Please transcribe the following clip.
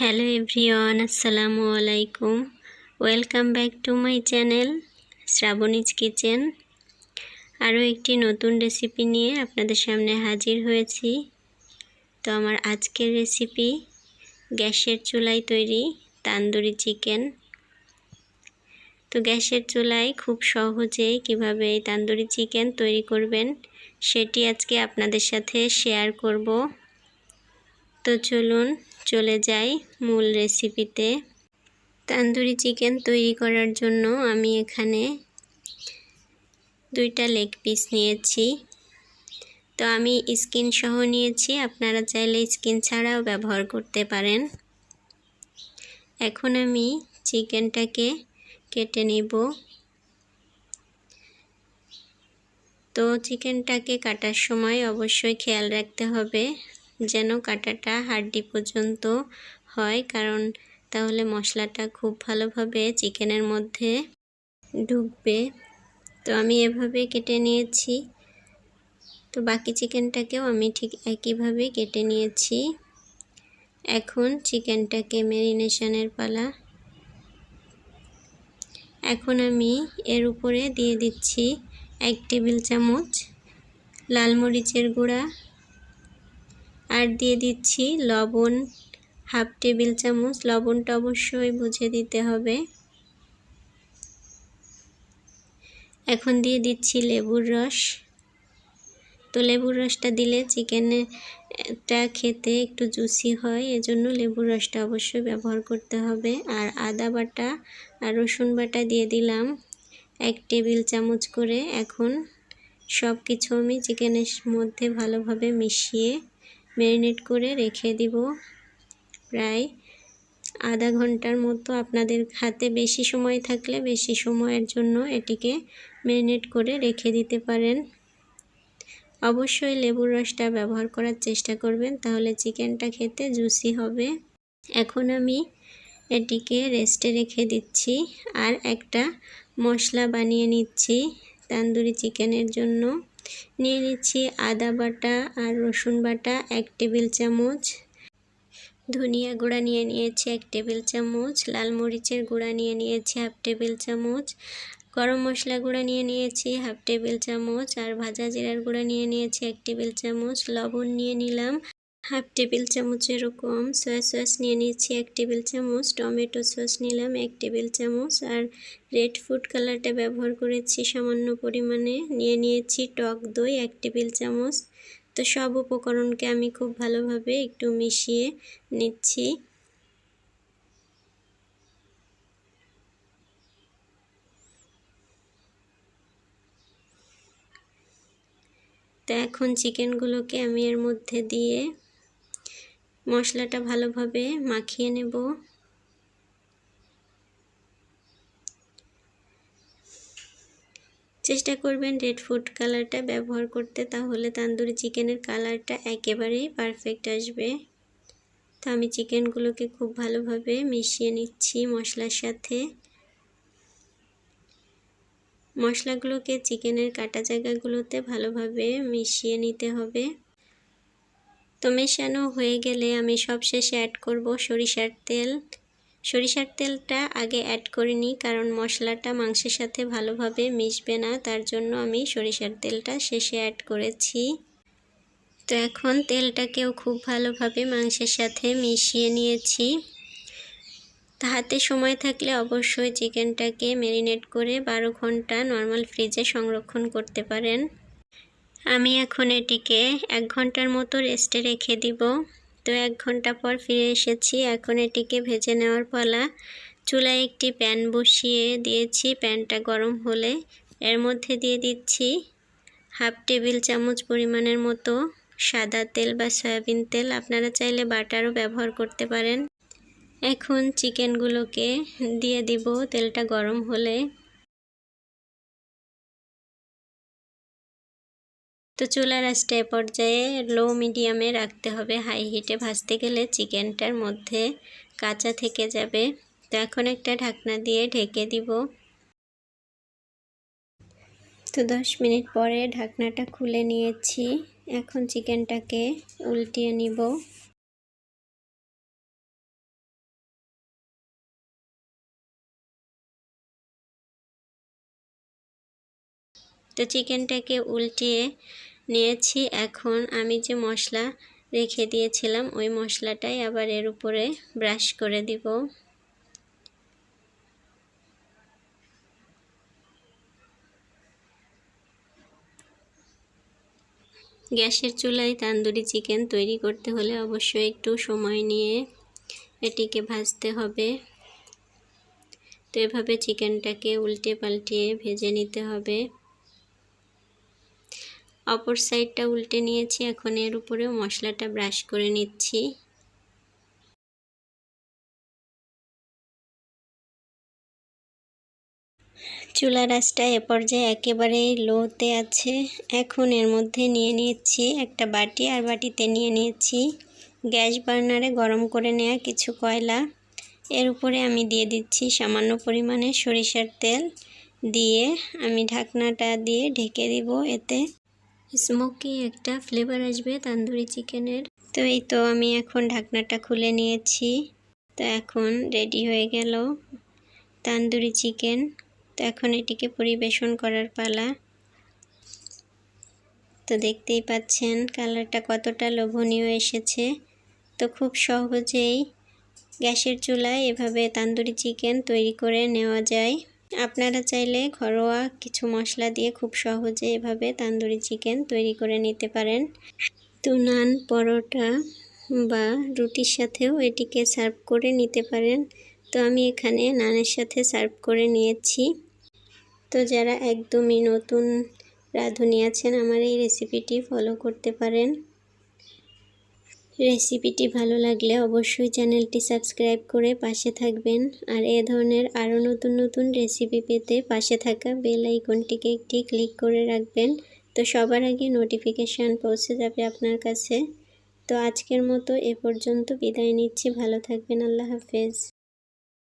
Hello everyone, আসসালামু আলাইকুম। Welcome back to my channel Shrabani's kitchen. আরও একটি নতুন রেসিপি নিয়ে আপনাদের সামনে হাজির হয়েছি। তো আমার আজকের রেসিপি গ্যাসের চুলায় তৈরি তান্দুরি চিকেন। তো গ্যাসের চুলায় খুব সহজেই কীভাবে এই তান্দুরি চিকেন তৈরি করবেন সেটি আজকে আপনাদের সাথে শেয়ার করব। তো চলুন চলে যাই মূল রেসিপিতে তান্দুরি চিকেন তৈরি করার জন্য আমি এখানে দুইটা লেগ পিস নিয়েছি। তো আমি স্কিন সহ নিয়েছি, আপনারা চাইলে স্কিন ছাড়াও ব্যবহার করতে পারেন। এখন আমি চিকেনটাকে কেটে নিব। তো চিকেনটাকে কাটার সময় অবশ্যই খেয়াল রাখতে হবে। যেন কাটাটা হাড্ডি পর্যন্ত হয়, কারণ তাহলে মশলাটা খুব ভালোভাবে চিকেনের মধ্যে ঢুকবে। তো আমি এভাবে কেটে নিয়েছি। তো বাকি চিকেনটাকেও আমি ঠিক একইভাবে কেটে নিয়েছি। এখন চিকেনটাকে মেরিনেশনের পালা। এখন আমি এর উপরে দিয়ে দিচ্ছি এক টেবিল চামচ লাল মরিচের গুঁড়া। আর দিয়ে দিচ্ছি লবণ, হাফ টেবিল চামচ। লবণটা অবশ্যই বুঝে দিতে হবে। এখন দিয়ে দিচ্ছি লেবুর রস। তো লেবুর রসটা দিলে চিকেনটা খেতে একটু জুসি হয়, এজন্য লেবুর রসটা অবশ্যই ব্যবহার করতে হবে। আর আদা বাটা আর রসুন বাটা দিয়ে দিলাম এক টেবিল চামচ করে। এখন সব কিছু আমি চিকেনের মধ্যে ভালোভাবে মিশিয়ে ম্যারিনেট করে রেখে দিব। প্রায় আধা ঘণ্টার মতো আপনাদের হাতে বেশি সময় থাকলে বেশি সময়ের জন্য এটিকে ম্যারিনেট করে রেখে দিতে পারেন। অবশ্যই লেবুর রসটা ব্যবহার করার চেষ্টা করবেন, তাহলে চিকেনটা খেতে জুসি হবে। এখন আমি এটিকে রেস্টে রেখে দিচ্ছি আর একটা মশলা বানিয়ে নিচ্ছি তান্দুরি চিকেনের জন্য। নিয়ে নিচ্ছি আদা বাটা আর রসুন বাটা এক টেবিল চামচ। ধনিয়া গুঁড়া নিয়ে নিয়েছি এক টেবিল চামচ। লাল মরিচের গুঁড়া নিয়ে নিয়েছি হাফ টেবিল চামচ। গরম মশলা গুঁড়া নিয়ে নিয়েছি হাফ টেবিল চামচ। আর ভাজা জিরার গুঁড়া নিয়ে নিয়েছি এক টেবিল চামচ। লবণ নিয়ে নিলাম। হাফ টেবিল চামচ এরকম সয়া সস নিয়ে নিয়েছি, এক টেবিল চামচ, টমেটো সস নিলাম, এক টেবিল চামচ, আর রেড ফুড কালারটা ব্যবহার করেছি সামান্য পরিমাণে। নিয়ে নিয়েছি টক দই, এক টেবিল চামচ। তো সব উপকরণকে আমি খুব ভালোভাবে একটু মিশিয়ে নিচ্ছি। তো এখন চিকেনগুলোকে আমি এর মধ্যে দিয়ে মশলাটা ভালোভাবে মাখিয়ে নেব। চেষ্টা করবেন রেড ফুড কালারটা ব্যবহার করতে, তাহলে তান্দুরি চিকেনের কালারটা একেবারেই পারফেক্ট আসবে। তো আমি চিকেনগুলোকে খুব ভালোভাবে মিশিয়ে নিচ্ছি মশলার সাথে। মশলাগুলোকে চিকেনের কাটা জায়গাগুলোতে ভালোভাবে মিশিয়ে নিতে হবে। তো মেশানো হয়ে গেলে আমি সবশেষে অ্যাড করব সরিষার তেল। সরিষার তেলটা আগে অ্যাড করিনি কারণ মশলাটা মাংসের সাথে ভালোভাবে মিশবে না, তার জন্য আমি সরিষার তেলটা শেষে অ্যাড করেছি। তো এখন তেলটাকেও খুব ভালোভাবে মাংসের সাথে মিশিয়ে নিয়েছি। হাতে সময় থাকলে অবশ্যই চিকেনটাকে ম্যারিনেট করে বারো ঘণ্টা নর্মাল ফ্রিজে সংরক্ষণ করতে পারেন। আমি এখন এটিকে এক ঘণ্টার মতো রেস্টে রেখে দিব। তো এক ঘণ্টা পর ফিরে এসেছি। এখন এটিকে ভেজে নেওয়ার পালা। চুলায় একটি প্যান বসিয়ে দিয়েছি। প্যানটা গরম হলে এর মধ্যে দিয়ে দিচ্ছি হাফ টেবিল চামচ পরিমাণের মতো সাদা তেল বা সয়াবিন তেল। আপনারা চাইলে বাটারও ব্যবহার করতে পারেন। এখন চিকেনগুলোকে দিয়ে দিব। তেলটা গরম হলে তো চুলার আঁচটা পর্যায়ে লো মিডিয়ামে রাখতে হবে। হাই হিটে ভাজতে গেলে চিকেনটার মধ্যে কাঁচা থেকে যাবে। তো এখন একটা ঢাকনা দিয়ে ঢেকে দিব। তো দশ মিনিট পরে ঢাকনাটা খুলে নিয়েছি। এখন চিকেনটাকে উল্টিয়ে নিব। তো চিকেনটাকে উল্টিয়ে নিয়েছি। এখন আমি যে মশলা রেখে দিয়েছিলাম, ওই মশলাটাই আবার এর উপরে ব্রাশ করে দিব। গ্যাসের চুলায় তান্দুরি চিকেন তৈরি করতে হলে অবশ্যই একটু সময় নিয়ে এটিকে ভাজতে হবে। তো এভাবে চিকেনটাকে উল্টে পাল্টিয়ে ভেজে নিতে হবে। অপর সাইডটা উল্টে নিয়েছি, এখন এর উপরেও মশলাটা ব্রাশ করে নিচ্ছি। চুলা রাসটা এ পর্যায়ে একেবারেই লোতে আছে। এখন এর মধ্যে নিয়ে নিয়েছি একটা বাটি, আর বাটিতে নিয়ে নিয়েছি গ্যাস বার্নারে গরম করে নেওয়া কিছু কয়লা। এর উপরে আমি দিয়ে দিচ্ছি সামান্য পরিমাণে সরিষার তেল। দিয়ে আমি ঢাকনাটা দিয়ে ঢেকে দিব এতে। স্মোকি একটা ফ্লেভার আসবে তান্দুরি চিকেনের। তো এই তো আমি এখন ঢাকনাটা খুলে নিয়েছি। তো এখন রেডি হয়ে গেল তান্দুরি চিকেন। তো এখন এটিকে পরিবেশন করার পালা। তো দেখতেই পাচ্ছেন কালারটা কতটা লোভনীয় এসেছে। তো খুব সহজেই গ্যাসের চুলায় এভাবে তান্দুরি চিকেন তৈরি করে নেওয়া যায়। আপনারা চাইলে ঘরোয়া কিছু মশলা দিয়ে খুব সহজে এভাবে তান্দুরি চিকেন তৈরি করে নিতে পারেন। তো নান পরোটা বা রুটির সাথেও এটিকে সার্ভ করে নিতে পারেন। তো আমি এখানে নানের সাথে সার্ভ করে নিয়েছি। তো যারা একদমই নতুন রাঁধুনি আছেন, আমার এই রেসিপিটি ফলো করতে পারেন। রেসিপিটি ভালো লাগলে অবশ্যই চ্যানেলটি সাবস্ক্রাইব করে পাশে থাকবেন। আর এ ধরনের আরও নতুন নতুন রেসিপি পেতে পাশে থাকা বেল আইকনটিকে একটি ক্লিক করে রাখবেন। তো সবার আগে নোটিফিকেশান পৌঁছে যাবে আপনার কাছে। তো আজকের মতো এ পর্যন্ত বিদায় নিচ্ছি। ভালো থাকবেন। আল্লাহ হাফেজ।